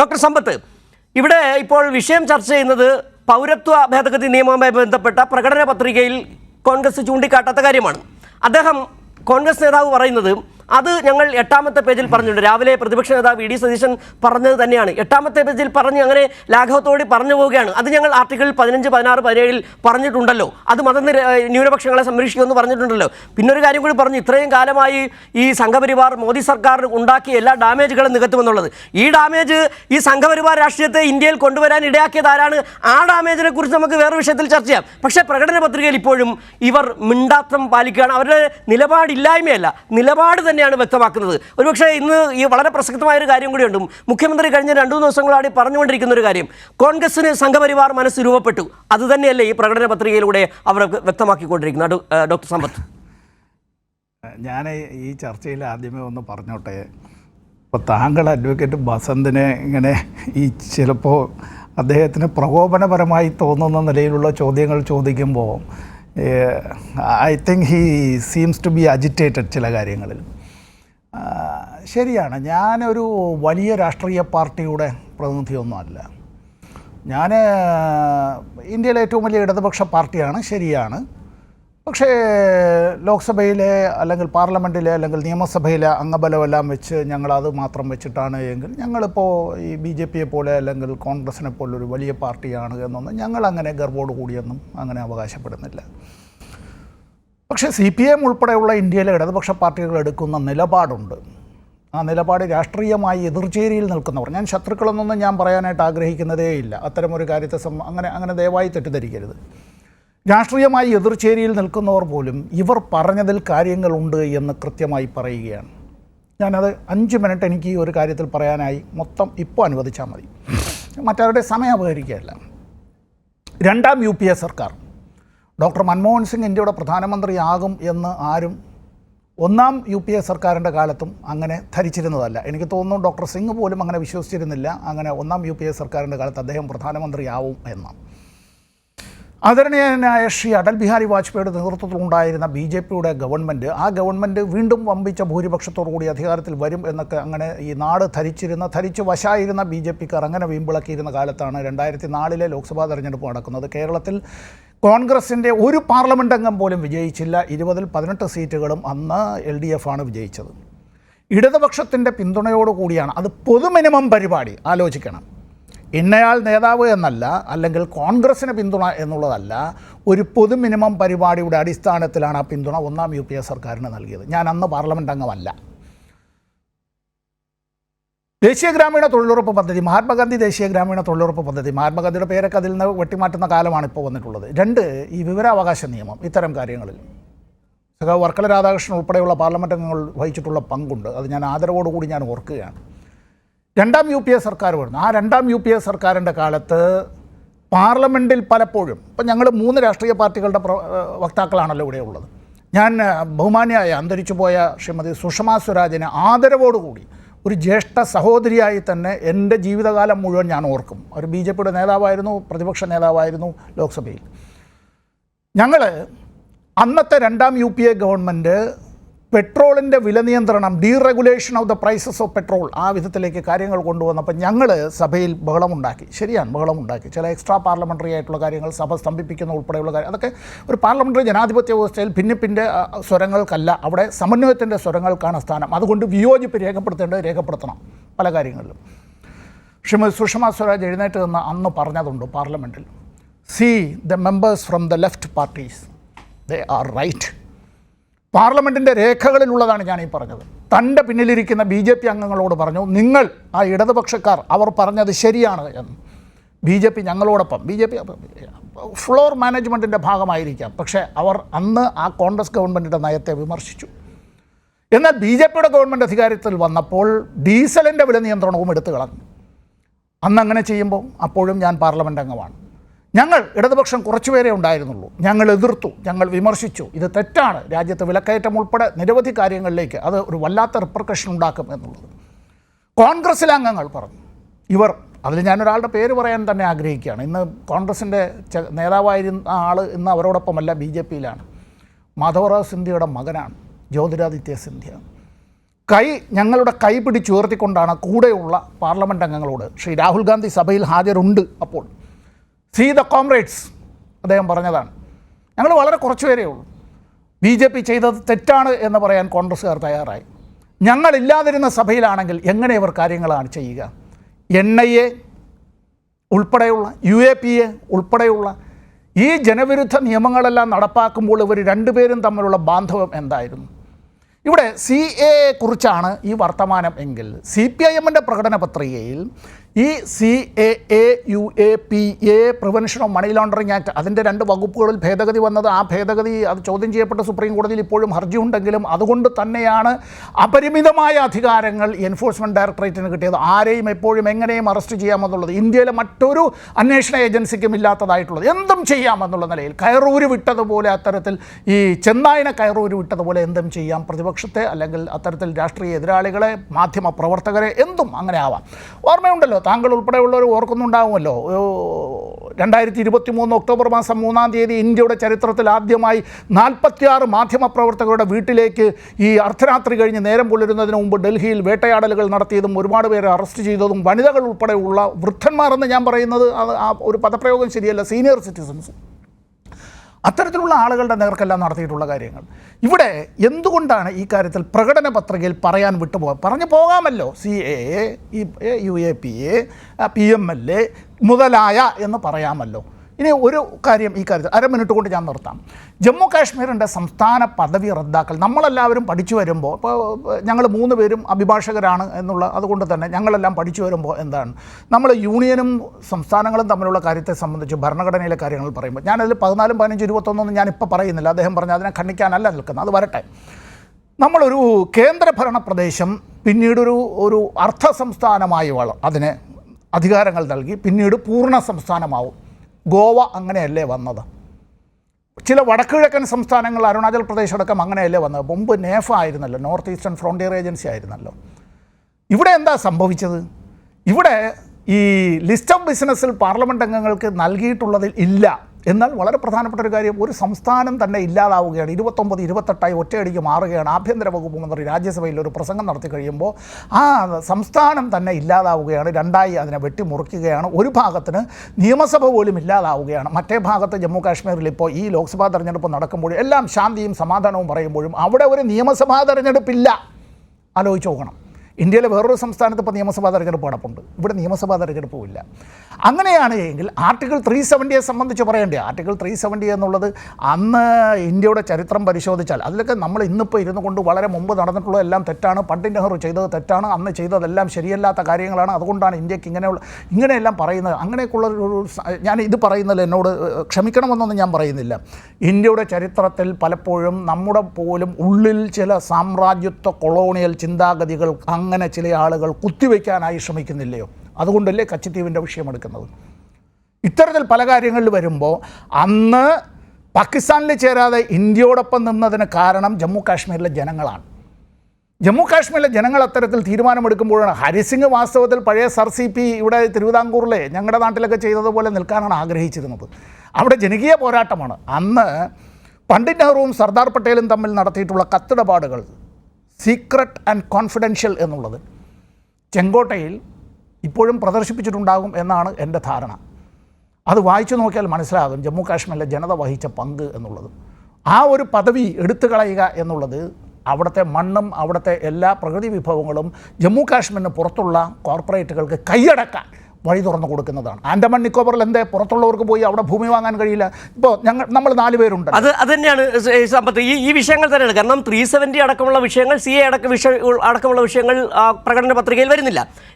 Doctor സമ്പത്ത് ഇവിടെ ഇപ്പോൾ വിഷയം ചർച്ച ചെയ്യുന്നത് പൗരത്വ ഭേദഗതി നിയമവുമായി ബന്ധപ്പെട്ട പ്രകടന പത്രികയിൽ കോൺഗ്രസ് ചൂണ്ടിക്കാട്ടാത്ത കാര്യമാണ്. അദ്ദേഹം കോൺഗ്രസ് നേതാവ് പറയുന്നത് അത് ഞങ്ങൾ എട്ടാമത്തെ പേജിൽ പറഞ്ഞിട്ടുണ്ട്. രാവിലെ പ്രതിപക്ഷ നേതാവ് വി ഡി സതീശൻ പറഞ്ഞത് തന്നെയാണ്. എട്ടാമത്തെ പേജിൽ പറഞ്ഞ് അങ്ങനെ ലാഘവത്തോടെ പറഞ്ഞു പോവുകയാണ്. അത് ഞങ്ങൾ ആർട്ടിക്കിൾ പതിനഞ്ച് പതിനാറ് പതിനേഴിൽ പറഞ്ഞിട്ടുണ്ടല്ലോ. അത് മത ന്യൂനപക്ഷങ്ങളെ സംരക്ഷിക്കുമെന്ന് പറഞ്ഞിട്ടുണ്ടല്ലോ. പിന്നൊരു കാര്യം കൂടി പറഞ്ഞു. ഇത്രയും കാലമായി ഈ സംഘപരിവാർ മോദി സർക്കാർ ഉണ്ടാക്കിയ എല്ലാ ഡാമേജുകളും നികത്തുമെന്നുള്ളത്. ഈ ഡാമേജ് ഈ സംഘപരിവാർ രാഷ്ട്രീയത്തെ ഇന്ത്യയിൽ കൊണ്ടുവരാൻ ഇടയാക്കിയത് ആരാണ്? ആ ഡാമേജിനെ കുറിച്ച് നമുക്ക് വേറെ വിഷയത്തിൽ ചർച്ച ചെയ്യാം. പക്ഷേ പ്രകടന പത്രികയിൽ ഇപ്പോഴും ഇവർ മിണ്ടാത്തം പാലിക്കുകയാണ്. അവരുടെ നിലപാടില്ലായ്മയല്ല. നിലപാട് തന്നെയാണ് വ്യക്തമാക്കുന്നത്. ഒരുപക്ഷെ ഇന്ന് ഈ വളരെ പ്രസക്തമായ ഒരു കാര്യം കൂടിയുണ്ട്. മുഖ്യമന്ത്രി കഴിഞ്ഞ രണ്ടു മൂന്ന് ദിവസങ്ങളായി പറഞ്ഞുകൊണ്ടിരിക്കുന്ന ഒരു കാര്യം. കോൺഗ്രസിന് സംഘപരിവാർ മനസ്സ് രൂപപ്പെട്ടു. അത് തന്നെയല്ലേ ഈ പ്രകടന പത്രികയിലൂടെ അവർ വ്യക്തമാക്കിക്കൊണ്ടിരിക്കുന്നത്. ഡോക്ടർ സമ്പത്ത്. ഞാൻ ഈ ചർച്ചയിൽ ആദ്യമേ ഒന്ന് പറഞ്ഞോട്ടെ. ഇപ്പോൾ താങ്കൾ അഡ്വക്കേറ്റ് ബസന്തിനെ ഇങ്ങനെ ഈ ചിലപ്പോൾ അദ്ദേഹത്തിന് പ്രകോപനപരമായി തോന്നുന്ന നിലയിലുള്ള ചോദ്യങ്ങൾ ചോദിക്കുമ്പോൾ I think he seems to be agitated ചില കാര്യങ്ങളിൽ. ശരിയാണ്. ഞാനൊരു വലിയ രാഷ്ട്രീയ പാർട്ടിയുടെ പ്രതിനിധിയൊന്നും അല്ല ഞാൻ ഇന്ത്യയിലെ ഏറ്റവും വലിയ ഇടതുപക്ഷ പാർട്ടിയാണ് ശരിയാണ്. പക്ഷേ ലോക്സഭയിലെ അല്ലെങ്കിൽ പാർലമെന്റിലെ അല്ലെങ്കിൽ നിയമസഭയിലെ അംഗബലമെല്ലാം വെച്ച് ഞങ്ങളത് മാത്രം വെച്ചിട്ടാണ് എങ്കിൽ ഞങ്ങളിപ്പോൾ ഈ ബി ജെ പിയെ പോലെ അല്ലെങ്കിൽ കോൺഗ്രസിനെ പോലെ ഒരു വലിയ പാർട്ടിയാണ് എന്നൊന്നും ഞങ്ങളങ്ങനെ ഗർവോട് കൂടിയൊന്നും അങ്ങനെ അവകാശപ്പെടുന്നില്ല. പക്ഷേ സി പി എം ഉൾപ്പെടെയുള്ള ഇന്ത്യയിലെ ഇടതുപക്ഷ പാർട്ടികൾ എടുക്കുന്ന നിലപാടുണ്ട്. ആ നിലപാട് രാഷ്ട്രീയമായി എതിർചേരിയിൽ നിൽക്കുന്നവർ ഞാൻ ശത്രുക്കളെന്നൊന്നും ഞാൻ പറയാനായിട്ട് ആഗ്രഹിക്കുന്നതേ ഇല്ല. അത്തരമൊരു കാര്യത്തെ സം അങ്ങനെ അങ്ങനെ ദയവായി തെറ്റിദ്ധരിക്കരുത്. രാഷ്ട്രീയമായി എതിർചേരിയിൽ നിൽക്കുന്നവർ പോലും ഇവർ പറഞ്ഞതിൽ കാര്യങ്ങളുണ്ട് എന്ന് കൃത്യമായി പറയുകയാണ്. ഞാനത് അഞ്ച് മിനിറ്റ് എനിക്ക് ഈ ഒരു കാര്യത്തിൽ പറയാനായി മൊത്തം ഇപ്പോൾ അനുവദിച്ചാൽ മതി. മറ്റവരുടെ സമയം അപഹരിക്കുകയല്ല രണ്ടാം യു സർക്കാർ ഡോക്ടർ മൻമോഹൻ സിംഗ് ഇന്ത്യയുടെ പ്രധാനമന്ത്രിയാകും എന്ന് ആരും ഒന്നാം യു പി എ സർക്കാരിന്റെ കാലത്തും അങ്ങനെ ധരിച്ചിരുന്നതല്ല. എനിക്ക് തോന്നുന്നു ഡോക്ടർ സിംഗ് പോലും അങ്ങനെ വിശ്വസിച്ചിരുന്നില്ല. അങ്ങനെ ഒന്നാം യു പി എ സർക്കാരിന്റെ കാലത്ത് അദ്ദേഹം പ്രധാനമന്ത്രിയാവും എന്ന്. ആദരണീയനായ ശ്രീ അടൽ ബിഹാരി വാജ്പേയിയുടെ നേതൃത്വത്തിലുണ്ടായിരുന്ന ബി ജെ പിയുടെ ഗവൺമെന്റ് ആ ഗവൺമെന്റ് വീണ്ടും വമ്പിച്ച ഭൂരിപക്ഷത്തോടുകൂടി അധികാരത്തിൽ വരും എന്നൊക്കെ അങ്ങനെ ഈ നാട് ധരിച്ചിരുന്ന ധരിച്ച് വശായിരുന്ന ബി ജെ പിക്കാർ അങ്ങനെ വീമ്പിളക്കിയിരുന്ന കാലത്താണ് രണ്ടായിരത്തി നാലിലെ ലോക്സഭാ തെരഞ്ഞെടുപ്പ് നടക്കുന്നത്. കേരളത്തിൽ കോൺഗ്രസിന്റെ ഒരു പാർലമെന്റ് അംഗം പോലും വിജയിച്ചില്ല. ഇരുപതിൽ പതിനെട്ട് സീറ്റുകളും അന്ന് എൽ ഡി എഫ് ആണ് വിജയിച്ചത് ഇടതുപക്ഷത്തിന്റെ പിന്തുണയോടുകൂടിയാണ് അത് പൊതുമിനിമം പരിപാടി. ആലോചിക്കണം. ഇന്നയാൾ നേതാവ് എന്നല്ല അല്ലെങ്കിൽ കോൺഗ്രസിന് പിന്തുണ എന്നുള്ളതല്ല ഒരു പൊതുമിനിമം പരിപാടിയുടെ അടിസ്ഥാനത്തിലാണ് ആ പിന്തുണ ഒന്നാം യു സർക്കാരിന് നൽകിയത്. ഞാൻ അന്ന് പാർലമെന്റ് അംഗമല്ല ദേശീയ ഗ്രാമീണ തൊഴിലുറപ്പ് പദ്ധതി മഹാത്മാഗാന്ധി ദേശീയ ഗ്രാമീണ തൊഴിലുറപ്പ് പദ്ധതി മഹാത്മാഗാന്ധിയുടെ പേരൊക്കെ അതിൽ നിന്ന് വെട്ടിമാറ്റുന്ന കാലമാണ് ഇപ്പോൾ വന്നിട്ടുള്ളത്. രണ്ട് ഈ വിവരാവകാശ നിയമം ഇത്തരം കാര്യങ്ങളിൽ. സഖാവ് വർക്കല രാധാകൃഷ്ണൻ ഉൾപ്പെടെയുള്ള പാർലമെന്റ് അംഗങ്ങൾ വഹിച്ചിട്ടുള്ള പങ്കുണ്ട്. അത് ഞാൻ ആദരവോടുകൂടി ഞാൻ ഓർക്കുകയാണ്. രണ്ടാം യു പി എ സർക്കാർ വരുന്നു. ആ രണ്ടാം യു പി എ സർക്കാരിന്റെ കാലത്ത് പാർലമെന്റിൽ പലപ്പോഴും ഇപ്പം ഞങ്ങൾ മൂന്ന് രാഷ്ട്രീയ പാർട്ടികളുടെ വക്താക്കളാണല്ലോ ഇവിടെ ഉള്ളത്. ഞാൻ ബഹുമാന്യായ അന്തരിച്ചു പോയ ശ്രീമതി സുഷമ സ്വരാജിനെ ആദരവോടുകൂടി ഒരു ജ്യേഷ്ഠ സഹോദരിയായി തന്നെ എന്റെ ജീവിതകാലം മുഴുവൻ ഞാൻ ഓർക്കും. ഒരു ബി ജെ പിയുടെ നേതാവായിരുന്നു പ്രതിപക്ഷ നേതാവായിരുന്നു ലോക്സഭയിൽ. ഞങ്ങൾ അന്നത്തെ രണ്ടാം യു പി എ ഗവൺമെന്റ് പെട്രോളിന്റെ വില നിയന്ത്രണം deregulation of the prices of petrol ആ വിധത്തിലേക്ക് കാര്യങ്ങൾ കൊണ്ടുവന്നപ്പോൾ ഞങ്ങൾ സഭയിൽ ബഹളമുണ്ടാക്കി. ശരിയാണ് ബഹളമുണ്ടാക്കി. ചില എക്സ്ട്രാ പാർലമെന്ററി ആയിട്ടുള്ള കാര്യങ്ങൾ സഭ സ്തംഭിപ്പിക്കുന്ന ഉൾപ്പെടെയുള്ള കാര്യം അതൊക്കെ ഒരു പാർലമെന്ററി ജനാധിപത്യ വ്യവസ്ഥയിൽ ഭിന്നിപ്പിന്റെ സ്വരങ്ങൾക്കല്ല. അവിടെ സമന്വയത്തിന്റെ സ്വരങ്ങൾക്കാണ് സ്ഥാനം. അതുകൊണ്ട് വിയോജിപ്പ് രേഖപ്പെടുത്തേണ്ടത് രേഖപ്പെടുത്തണം പല കാര്യങ്ങളിലും. ശ്രീമതി സുഷമ സ്വരാജ് എഴുന്നേറ്റ് നിന്ന് അന്ന് പറഞ്ഞതുണ്ട് പാർലമെന്റിൽ see the members from the left parties they are right പാർലമെന്റിന്റെ രേഖകളിലുള്ളതാണ് ഞാൻ ഈ പറഞ്ഞത്. തന്റെ പിന്നിലിരിക്കുന്ന ബി ജെ പി അംഗങ്ങളോട് പറഞ്ഞു നിങ്ങൾ ആ ഇടതുപക്ഷക്കാർ അവർ പറഞ്ഞത് ശരിയാണ് എന്ന്. ബി ജെ പി ഞങ്ങളോടൊപ്പം ബി ജെ പി ഫ്ലോർ മാനേജ്മെന്റിന്റെ ഭാഗമായിരിക്കാം. പക്ഷേ അവർ അന്ന് ആ കോൺഗ്രസ് ഗവൺമെന്റിന്റെ നയത്തെ വിമർശിച്ചു. എന്നാൽ ബി ജെ പിയുടെ ഗവൺമെന്റ് അധികാരത്തിൽ വന്നപ്പോൾ ഡീസലിന്റെ വില നിയന്ത്രണവും എടുത്തു കളഞ്ഞു. അന്ന് അങ്ങനെ ചെയ്യുമ്പോൾ അപ്പോഴും ഞാൻ പാർലമെന്റ് അംഗമാണ്. ഞങ്ങൾ ഇടതുപക്ഷം കുറച്ചുപേരെ ഉണ്ടായിരുന്നുള്ളൂ. ഞങ്ങൾ എതിർത്തു ഞങ്ങൾ വിമർശിച്ചു. ഇത് തെറ്റാണ്. രാജ്യത്ത് വിലക്കയറ്റം ഉൾപ്പെടെ നിരവധി കാര്യങ്ങളിലേക്ക് അത് ഒരു വല്ലാത്ത റിപ്പർക്കഷൻ ഉണ്ടാക്കും എന്നുള്ളത്. കോൺഗ്രസ്സിലെ അംഗങ്ങൾ പറഞ്ഞു ഇവർ അതിൽ ഞാനൊരാളുടെ പേര് പറയാൻ തന്നെ ആഗ്രഹിക്കുകയാണ്. ഇന്ന് കോൺഗ്രസിന്റെ നേതാവായിരുന്ന ആൾ ഇന്ന് അവരോടൊപ്പമല്ല ബി ജെ പിയിലാണ്. മാധവറാവ് സിന്ധ്യയുടെ മകനാണ് ജ്യോതിരാദിത്യ സിന്ധ്യ. കൈ ഞങ്ങളുടെ കൈ പിടിച്ചുയർത്തിക്കൊണ്ടാണ് കൂടെയുള്ള പാർലമെന്റ് അംഗങ്ങളോട് ശ്രീ രാഹുൽ ഗാന്ധി സഭയിൽ ഹാജരുണ്ട് അപ്പോൾ സീ ദ കോംറേഡ്സ് അദ്ദേഹം പറഞ്ഞതാണ്. ഞങ്ങൾ വളരെ കുറച്ച് പേരേ ഉള്ളൂ. ബി ജെ പി ചെയ്തത് തെറ്റാണ് എന്ന് പറയാൻ കോൺഗ്രസ്സുകാർ തയ്യാറായി. ഞങ്ങളില്ലാതിരുന്ന സഭയിലാണെങ്കിൽ എങ്ങനെ ഇവർ കാര്യങ്ങളാണ് ചെയ്യുക? എൻ ഐ എ ഉൾപ്പെടെയുള്ള യു എ പി എ ഉൾപ്പെടെയുള്ള ഈ ജനവിരുദ്ധ നിയമങ്ങളെല്ലാം നടപ്പാക്കുമ്പോൾ ഇവർ രണ്ടുപേരും തമ്മിലുള്ള ബാന്ധവം എന്തായിരുന്നു? ഇവിടെ സി എ കുറിച്ചാണ് ഈ വർത്തമാനം എങ്കിൽ സി പി ഐ എമ്മിന്റെ പ്രകടന പത്രികയിൽ ഈ C A A U A P A prevention of money laundering act അതിന്റെ രണ്ട് വകുപ്പുകളിൽ ഭേദഗതി വന്നത് ആ ഭേദഗതി അത് ചോദ്യം ചെയ്യപ്പെട്ട സുപ്രീം കോടതിയിൽ ഇപ്പോഴും ഹർജി ഉണ്ടെങ്കിലും അതുകൊണ്ട് തന്നെയാണ് അപരിമിതമായ അധികാരങ്ങൾ എൻഫോഴ്സ്മെന്റ് ഡയറക്ടറേറ്റിന് കിട്ടിയത്. ആരെയും എപ്പോഴും എങ്ങനെയും അറസ്റ്റ് ചെയ്യാമെന്നുള്ളത് ഇന്ത്യയിലെ മറ്റൊരു അന്വേഷണ ഏജൻസിക്കും ഇല്ലാത്തതായിട്ടുള്ളത്. എന്തും ചെയ്യാമെന്നുള്ള നിലയിൽ കയറൂര് വിട്ടതുപോലെ അത്തരത്തിൽ ഈ ചെന്നായിനെ കയറൂര് വിട്ടതുപോലെ എന്തും ചെയ്യാം. പ്രതിപക്ഷത്തെ അല്ലെങ്കിൽ അത്തരത്തിൽ രാഷ്ട്രീയ എതിരാളികളെ മാധ്യമ പ്രവർത്തകരെ എന്തും അങ്ങനെ ആവാം. ഓർമ്മയുണ്ടല്ലോ താങ്കൾ ഉൾപ്പെടെയുള്ളവർ ഓർക്കുന്നുണ്ടാവുമല്ലോ. രണ്ടായിരത്തി ഇരുപത്തി മൂന്ന് ഒക്ടോബർ മാസം മൂന്നാം തീയതി ഇന്ത്യയുടെ ചരിത്രത്തിൽ ആദ്യമായി നാൽപ്പത്തിയാറ് മാധ്യമ പ്രവർത്തകരുടെ വീട്ടിലേക്ക് ഈ അർദ്ധരാത്രി കഴിഞ്ഞ് നേരം പുലരുന്നതിന് മുമ്പ് ഡൽഹിയിൽ വേട്ടയാടലുകൾ നടത്തിയതും ഒരുപാട് പേരെ അറസ്റ്റ് ചെയ്തതും വനിതകൾ ഉൾപ്പെടെയുള്ള വൃദ്ധന്മാരെന്ന് ഞാൻ പറയുന്നത് ഒരു പദപ്രയോഗം ശരിയല്ല സീനിയർ സിറ്റിസൺസ്. അത്തരത്തിലുള്ള ആളുകളുടെ നേർക്കെല്ലാം നടത്തിയിട്ടുള്ള കാര്യങ്ങൾ. ഇവിടെ എന്തുകൊണ്ടാണ് ഈ കാര്യത്തിൽ പ്രകടന പത്രികയിൽ പറയാൻ വിട്ടുപോകാൻ പറഞ്ഞു പോകാമല്ലോ. C A A U A P A P M L A മുതലായ എന്ന് പറയാമല്ലോ. ഇനി ഒരു കാര്യം ഈ കാര്യത്തിൽ അര മിനിറ്റ് കൊണ്ട് ഞാൻ നിർത്താം. ജമ്മു കാശ്മീരിന്റെ സംസ്ഥാന പദവി റദ്ദാക്കൽ. നമ്മളെല്ലാവരും പഠിച്ചു വരുമ്പോൾ ഇപ്പോൾ ഞങ്ങൾ മൂന്ന് പേരും അഭിഭാഷകരാണ് എന്നുള്ള അതുകൊണ്ട് തന്നെ ഞങ്ങളെല്ലാം പഠിച്ചു വരുമ്പോൾ എന്താണ്? നമ്മൾ യൂണിയനും സംസ്ഥാനങ്ങളും തമ്മിലുള്ള കാര്യത്തെ സംബന്ധിച്ച് ഭരണഘടനയിലെ കാര്യങ്ങൾ പറയുമ്പോൾ ഞാനതിൽ പതിനാലും പതിനഞ്ച് ഇരുപത്തൊന്നൊന്നും ഞാനിപ്പോൾ പറയുന്നില്ല. അദ്ദേഹം പറഞ്ഞ അതിനെ ഖണ്ഡിക്കാനല്ല നിൽക്കുന്നത്. അത് വരട്ടെ. നമ്മളൊരു കേന്ദ്രഭരണ പ്രദേശം പിന്നീടൊരു ഒരു അർദ്ധ സംസ്ഥാനമായി വള അതിന് അധികാരങ്ങൾ നൽകി പിന്നീട് പൂർണ സംസ്ഥാനമാവും. ഗോവ അങ്ങനെയല്ലേ വന്നത്? ചില വടക്കുകിഴക്കൻ സംസ്ഥാനങ്ങൾ അരുണാചൽ പ്രദേശ് അടക്കം അങ്ങനെയല്ലേ വന്നത്? മുമ്പ് നേഫ ആയിരുന്നല്ലോ നോർത്ത് ഈസ്റ്റേൺ ഫ്രോണ്ടിയർ ഏജൻസി ആയിരുന്നല്ലോ. ഇവിടെ എന്താ സംഭവിച്ചത്? ഇവിടെ ഈ ലിസ്റ്റ് ഓഫ് ബിസിനസ്സിൽ പാർലമെന്റ് അംഗങ്ങൾക്ക് നൽകിയിട്ടുള്ളതിൽ ഇല്ല. എന്നാൽ വളരെ പ്രധാനപ്പെട്ട ഒരു കാര്യം ഒരു സംസ്ഥാനം തന്നെ ഇല്ലാതാവുകയാണ്. ഇരുപത്തൊമ്പത് ഇരുപത്തെട്ടായി ഒറ്റയടിക്ക് മാറുകയാണ്. ആഭ്യന്തര വകുപ്പ് മന്ത്രി രാജ്യസഭയിൽ ഒരു പ്രസംഗം നടത്തി കഴിയുമ്പോൾ ആ സംസ്ഥാനം തന്നെ ഇല്ലാതാവുകയാണ്. രണ്ടായി അതിനെ വെട്ടിമുറിക്കുകയാണ്. ഒരു ഭാഗത്തിന് നിയമസഭ പോലും ഇല്ലാതാവുകയാണ്. മറ്റേ ഭാഗത്ത് ജമ്മു കാശ്മീരിൽ ഇപ്പോൾ ഈ ലോക്സഭാ തെരഞ്ഞെടുപ്പ് നടക്കുമ്പോഴും എല്ലാം ശാന്തിയും സമാധാനവും പറയുമ്പോഴും അവിടെ ഒരു നിയമസഭാ തെരഞ്ഞെടുപ്പില്ല. ആലോചിച്ച് നോക്കണം. ഇന്ത്യയിലെ വേറൊരു സംസ്ഥാനത്ത് ഇപ്പോൾ നിയമസഭാ തെരഞ്ഞെടുപ്പ് നടപ്പുണ്ട്. ഇവിടെ നിയമസഭാ തെരഞ്ഞെടുപ്പും ഇല്ല. അങ്ങനെയാണ് എങ്കിൽ ആർട്ടിക്കിൾ ത്രീ സെവന്റിയെ സംബന്ധിച്ച് പറയണ്ടേ? ആർട്ടിക്കിൾ ത്രീ സെവന്റി എന്നുള്ളത് അന്ന് ഇന്ത്യയുടെ ചരിത്രം പരിശോധിച്ചാൽ അതിലൊക്കെ നമ്മൾ ഇന്നിപ്പോൾ ഇരുന്നു കൊണ്ട് വളരെ മുമ്പ് നടന്നിട്ടുള്ള എല്ലാം തെറ്റാണ്. പണ്ഡിറ്റ് നെഹ്റു ചെയ്തത് തെറ്റാണ്. അന്ന് ചെയ്തതെല്ലാം ശരിയല്ലാത്ത കാര്യങ്ങളാണ്. അതുകൊണ്ടാണ് ഇന്ത്യയ്ക്ക് ഇങ്ങനെയുള്ള ഇങ്ങനെയെല്ലാം പറയുന്നത്. അങ്ങനെയൊക്കെയുള്ള ഒരു ഞാൻ ഇത് പറയുന്നതിൽ എന്നോട് ക്ഷമിക്കണമെന്നൊന്നും ഞാൻ പറയുന്നില്ല. ഇന്ത്യയുടെ ചരിത്രത്തിൽ പലപ്പോഴും നമ്മുടെ പോലും ഉള്ളിൽ ചില സാമ്രാജ്യത്വ കൊളോണിയൽ ചിന്താഗതികൾ അങ്ങനെ ചില ആളുകൾ കുത്തിവെക്കാനായി ശ്രമിക്കുന്നില്ലയോ? അതുകൊണ്ടല്ലേ കച്ചിത്തീവിന്റെ വിഷയം എടുക്കുന്നത്. ഇത്തരത്തിൽ പല കാര്യങ്ങളിൽ വരുമ്പോൾ അന്ന് പാകിസ്ഥാനിൽ ചേരാതെ ഇന്ത്യയോടൊപ്പം നിന്നതിന് കാരണം ജമ്മു കാശ്മീരിലെ ജനങ്ങളാണ്. ജമ്മു കാശ്മീരിലെ ജനങ്ങൾ അത്തരത്തിൽ തീരുമാനമെടുക്കുമ്പോഴാണ് ഹരിസിംഗ് വാസ്തവത്തിൽ പഴയ സർ സി പി ഇവിടെ തിരുവിതാംകൂറിലെ ഞങ്ങളുടെ നാട്ടിലൊക്കെ ചെയ്തതുപോലെ നിൽക്കാനാണ് ആഗ്രഹിച്ചിരുന്നത്. അവിടെ ജനകീയ പോരാട്ടമാണ്. അന്ന് പണ്ഡിറ്റ് നെഹ്റുവും സർദാർ പട്ടേലും തമ്മിൽ നടത്തിയിട്ടുള്ള കത്തിടപാടുകൾ സീക്രട്ട് ആൻഡ് കോൺഫിഡൻഷ്യൽ എന്നുള്ളത് ചെങ്കോട്ടയിൽ ഇപ്പോഴും പ്രദർശിപ്പിച്ചിട്ടുണ്ടാകും എന്നാണ് എന്റെ ധാരണ. അത് വായിച്ചു നോക്കിയാൽ മനസ്സിലാകും ജമ്മു കാശ്മീരിലെ ജനത വഹിച്ച പങ്ക് എന്നുള്ളത്. ആ ഒരു പദവി എടുത്തു കളയുക എന്നുള്ളത് അവിടുത്തെ മണ്ണും അവിടുത്തെ എല്ലാ പ്രകൃതി വിഭവങ്ങളും ജമ്മു കാശ്മീരിന് പുറത്തുള്ള കോർപ്പറേറ്റുകൾക്ക് കൈയടക്കാൻ വഴി തുറന്നു കൊടുക്കുന്നതാണ്. ആൻഡമാൻ നിക്കോബറിൽ എന്തേ? പുറത്തുള്ളവർക്ക് പോയി അവിടെ ഭൂമി വാങ്ങാൻ കഴിയില്ല. ഇപ്പോൾ ഞങ്ങൾ നമ്മൾ നാല് പേരുണ്ട്. അത് അത് തന്നെയാണ് സമ്പത്ത് ഈ ഈ വിഷയങ്ങൾ തന്നെയാണ്. കാരണം ത്രീ സെവന്റി അടക്കമുള്ള വിഷയങ്ങൾ സി എ അടക്ക വിഷയ അടക്കമുള്ള വിഷയങ്ങൾ പ്രകടന പത്രികയിൽ വരുന്നില്ല.